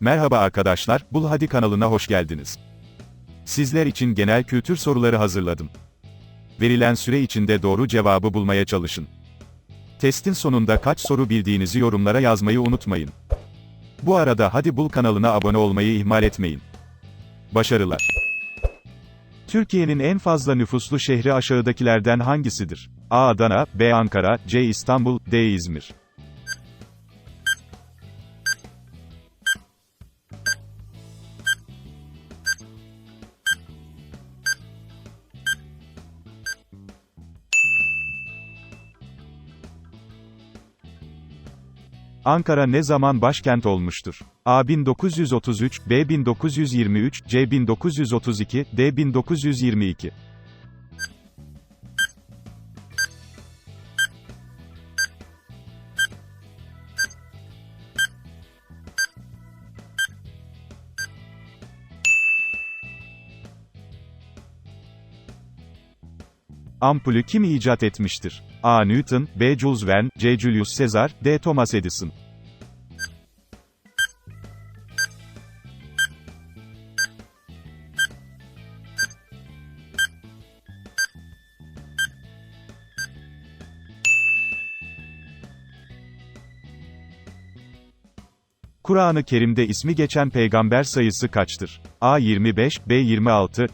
Merhaba arkadaşlar, Bul Hadi kanalına hoş geldiniz. Sizler için genel kültür soruları hazırladım. Verilen süre içinde doğru cevabı bulmaya çalışın. Testin sonunda kaç soru bildiğinizi yorumlara yazmayı unutmayın. Bu arada Hadi Bul kanalına abone olmayı ihmal etmeyin. Başarılar. Türkiye'nin en fazla nüfuslu şehri aşağıdakilerden hangisidir? A. Adana, B. Ankara, C. İstanbul, D. İzmir. Ankara ne zaman başkent olmuştur? A 1933, B 1923, C 1932, D 1922. Ampulü kim icat etmiştir? A. Newton, B. Jules Verne, C. Julius Caesar, D. Thomas Edison. Kur'an-ı Kerim'de ismi geçen peygamber sayısı kaçtır? A 25, B 26,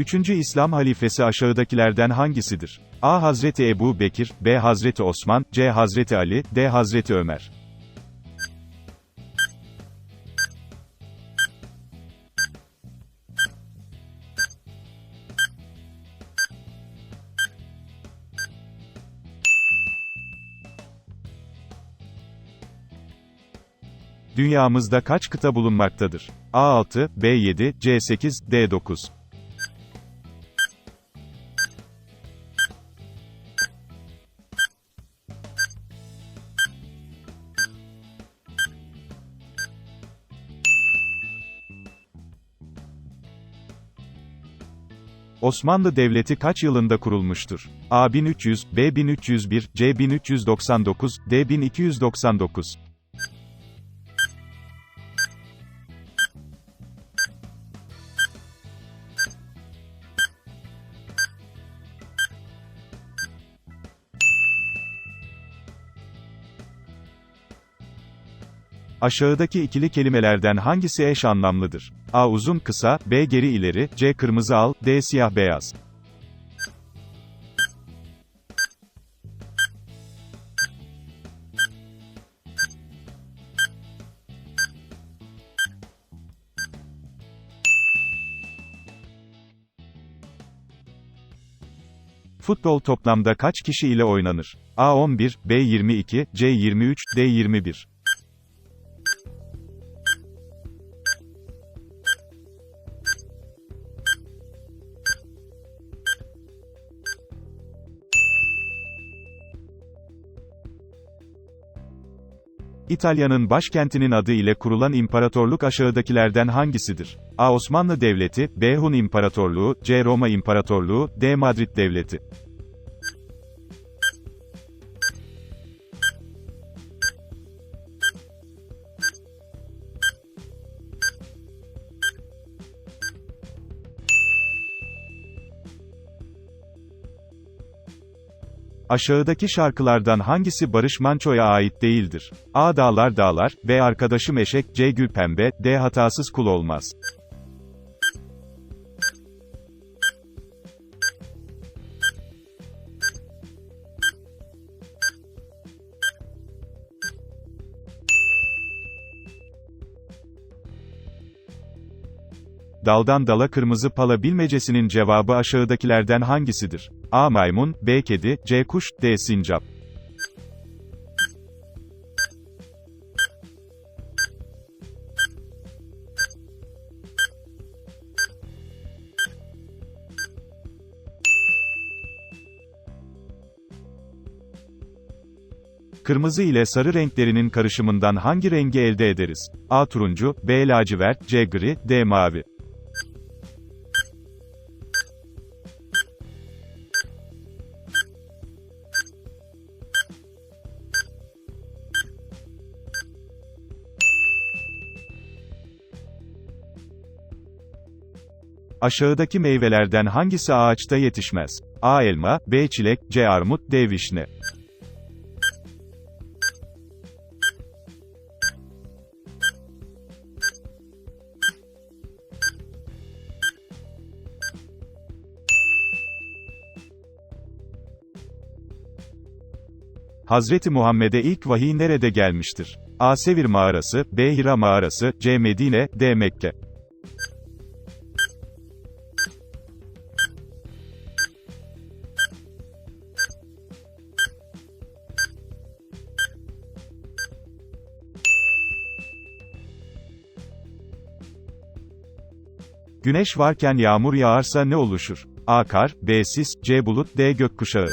Üçüncü İslam halifesi aşağıdakilerden hangisidir? A. Hazreti Ebu Bekir, B. Hazreti Osman, C. Hazreti Ali, D. Hazreti Ömer. Dünyamızda kaç kıta bulunmaktadır? A6, B7, C8, D9. Osmanlı Devleti kaç yılında kurulmuştur? A 1300, B 1301, C 1399, D 1299. Aşağıdaki ikili kelimelerden hangisi eş anlamlıdır? A uzun kısa, B geri ileri, C kırmızı al, D siyah beyaz. Futbol toplamda kaç kişi ile oynanır? A 11, B 22, İtalya'nın başkentinin adı ile kurulan imparatorluk aşağıdakilerden hangisidir? A. Osmanlı Devleti, B. Hun İmparatorluğu, C. Roma İmparatorluğu, D. Madrid Devleti. Aşağıdaki şarkılardan hangisi Barış Manço'ya ait değildir? A. Dağlar Dağlar, B. Arkadaşım Eşek, C. Gül Pembe, D. Hatasız Kul Olmaz. Daldan dala kırmızı pala bilmecesinin cevabı aşağıdakilerden hangisidir? A. Maymun, B. Kedi, C. Kuş, D. Sincap. Kırmızı ile sarı renklerinin karışımından hangi rengi elde ederiz? A. Turuncu, B. Lacivert, C. Gri, D. Mavi. Aşağıdaki meyvelerden hangisi ağaçta yetişmez? A. Elma, B. Çilek, C. Armut, D. Vişne. Hazreti Muhammed'e ilk vahiy nerede gelmiştir? A. Sevir mağarası, B. Hira mağarası, C. Medine, D. Mekke. Güneş varken yağmur yağarsa ne oluşur? A. Kar, B. Sis, C. Bulut, D. Gökkuşağı.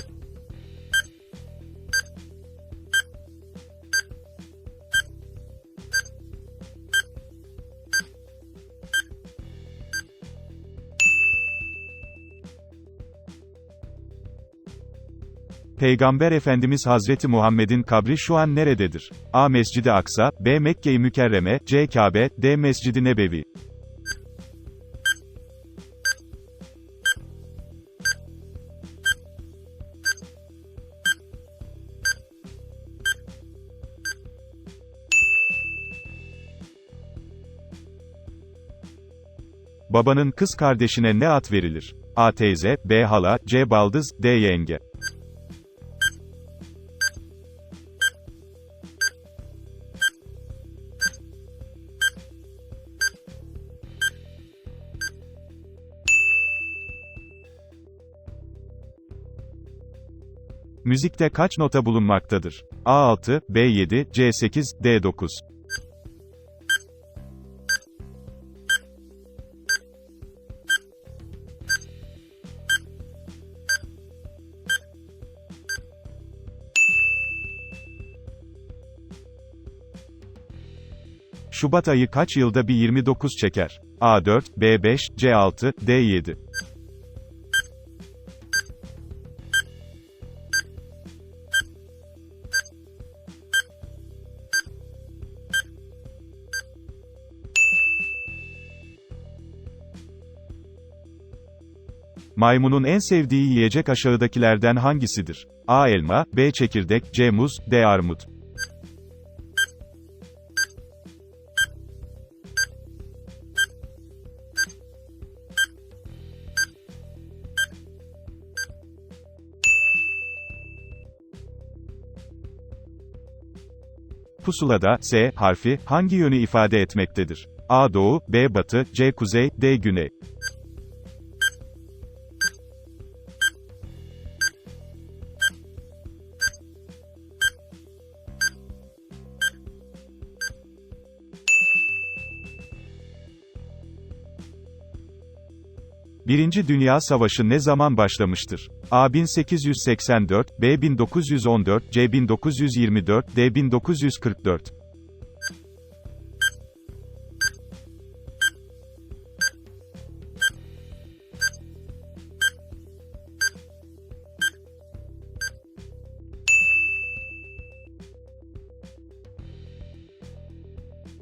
Peygamber Efendimiz Hazreti Muhammed'in kabri şu an nerededir? A. Mescid-i Aksa, B. Mekke-i Mükerreme, C. Kabe, D. Mescid-i Nebevi. Babanın kız kardeşine ne ad verilir? A. Teyze, B. Hala, C. Baldız, D. Yenge. Müzikte kaç nota bulunmaktadır? A6, B7, C8, D9. Şubat ayı kaç yılda bir 29 çeker? A4, B5, C6, D7. Maymunun en sevdiği yiyecek aşağıdakilerden hangisidir? A. Elma, B. Çekirdek, C. Muz, D. Armut. Pusulada, S harfi, hangi yönü ifade etmektedir? A. Doğu, B. Batı, C. Kuzey, D. Güney. Birinci Dünya Savaşı ne zaman başlamıştır? A 1884, B 1914, C 1924, D 1944.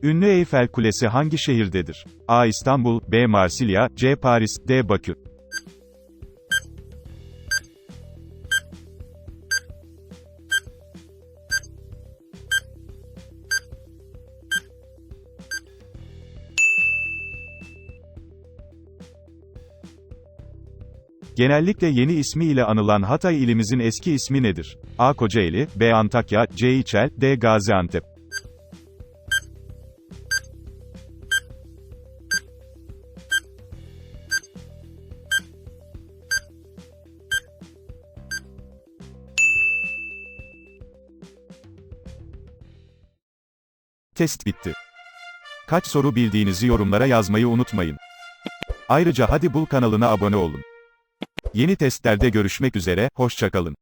Ünlü Eyfel Kulesi hangi şehirdedir? A. İstanbul, B. Marsilya, C. Paris, D. Bakü. Genellikle yeni ismi ile anılan Hatay ilimizin eski ismi nedir? A. Kocaeli, B. Antakya, C. İçel, D. Gaziantep. Test bitti. Kaç soru bildiğinizi yorumlara yazmayı unutmayın. Ayrıca Hadi Bul kanalına abone olun. Yeni testlerde görüşmek üzere, hoşçakalın.